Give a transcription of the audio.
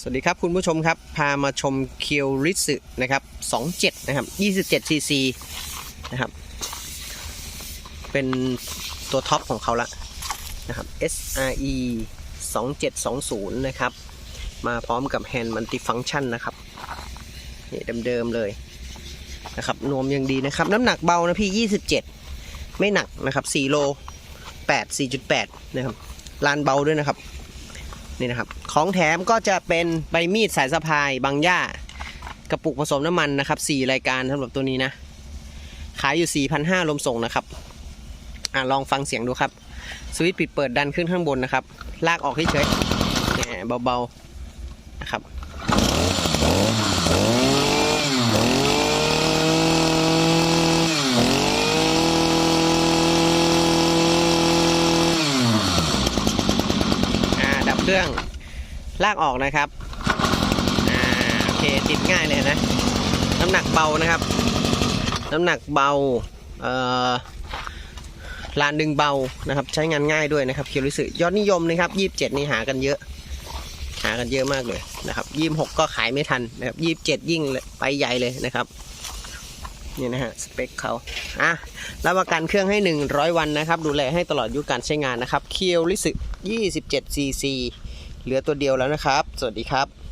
สวัสดีครับคุณผู้ชมครับ พามาชมเคียวริสึนะครับ27 นะครับ 27 cc นะครับ เป็นตัวท็อปของเขาละนะครับ SRE 2720 นะครับ มาพร้อมกับ Hand Multifunction นะครับนี่เดิมๆเลยนะครับนวมยังดีนะครับ น้ำหนักเบานะพี่ 27 ไม่หนักนะครับ4โล8 4.8 นะครับลานเบาด้วยนะครับ นี่นะครับ ของแถมก็จะเป็นใบมีดสายสะพายบางย่ากระปุกผสมน้ำมันนะครับ4รายการสำหรับตัวนี้นะ ขายอยู่ 4,500ลมส่งนะครับอ่าลองฟังเสียงดูครับ สวิตช์ปิดเปิดดันขึ้นข้างบนนะครับ ลากออกเฉยๆเบาๆนะครับ อ่าดับ เครื่องลากออกนะครับอ่าโอเคติดง่ายเลยนะน้ำหนักเบานะครับ น้ำหนักเบาเอ่อลานดึงเบานะครับ ใช้งานง่ายด้วยนะครับเคียวริสึยอดนิยมนะครับยี่สิบเจ็ดนี่หากันเยอะ หากันเยอะมากเลยนะครับยี่หกก็ขายไม่ทันนะครับยี่สิบเจ็ดยิ่งไปใหญ่เลยนะครับ นี่นะฮะสเปคเขาอะรับประกันเครื่องให้ 100 วันนะครับ ดูแลให้ตลอดอายุการใช้งานนะครับ เคียวลิสึ27 cc เหลือตัวเดียวแล้วนะครับ สวัสดีครับ